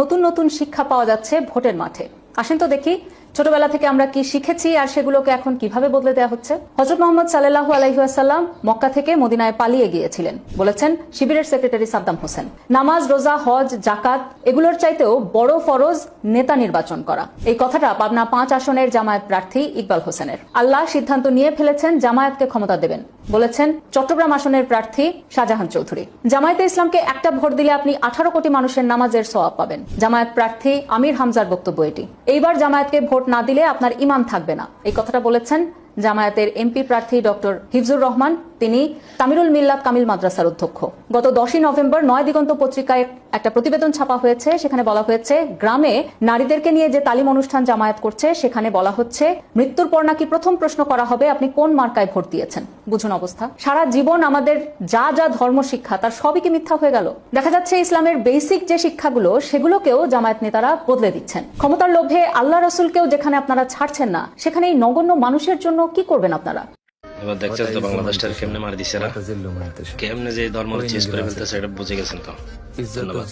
নতুন নতুন শিক্ষা পাওয়া যাচ্ছে ভোটের মাঠে। আসেন তো দেখি ছোটবেলা থেকে আমরা কি শিখেছি আর সেগুলোকে এখন কীভাবে বদলে দেওয়া হচ্ছে? হজরত মোহাম্মদ সাল্লাহু আলহিহাসাল্লাম মক্কা থেকে মদিনায় পালিয়ে গিয়েছিলেন, বলেছেন শিবিরের সেক্রেটারি সাদ্দাম হোসেন। নামাজ, রোজা, হজ জাকাত এগুলোর চাইতেও বড় ফরজ নেতা নির্বাচন করা। এই কথাটা পাবনা পাঁচ আসনের জামায়াত প্রার্থী ইকবাল হোসেনের। আল্লাহ সিদ্ধান্ত নিয়ে ফেলেছেন, জামায়াতকে ক্ষমতা দেবেন, বলেছেন চট্টগ্রাম আসনের প্রার্থী শাহজাহান চৌধুরী। জামায়াতে ইসলামকে একটা ভোট দিলে আপনি আঠারো কোটি মানুষের নামাজের সওয়াব পাবেন। জামায়াত প্রার্থী আমির হামজার বক্তব্য এটি। এইবার জামায়াতকে ভোট না দিলে আপনার ইমান থাকবে না। এই কথাটা বলেছেন জামায়াতের এমপি প্রার্থী ডক্টর হিফজুর রহমান। তিনি তামিরুল মিল্লাত কামিল মাদ্রাসার অধ্যক্ষ। গত দশই নভেম্বর নয় দিগন্ত পত্রিকায় একটা প্রতিবেদন ছাপা হয়েছে, সেখানে বলা হয়েছে, গ্রামে নারীদেরকে নিয়ে যে তালিম অনুষ্ঠান জামায়াত করছে, সেখানে বলা হচ্ছে, মৃত্যুর পর নাকি প্রথম প্রশ্ন করা হবে, আপনি কোন মার্কায় ভোট দিয়েছেন? বুঝুন অবস্থা। সারা জীবন আমাদের যা যা ধর্ম শিক্ষা, তার সবই কি মিথ্যা হয়ে গেল? দেখা যাচ্ছে ইসলামের বেসিক যে শিক্ষাগুলো, সেগুলোকেও জামায়াত নেতারা বদলে দিচ্ছেন। ক্ষমতার লোভে আল্লাহ রসুলকেও যেখানে আপনারা ছাড়ছেন না, সেখানে এই নগণ্য মানুষের জন্য কি করবেন আপনারা? এবার দেখছেন তো বাংলাদেশটার কেমনে মার দিছে না কেমনে যে ধর্ম চেঞ্জ করে ফেলতেছে এটা বুঝে গেছেন তো। ধন্যবাদ।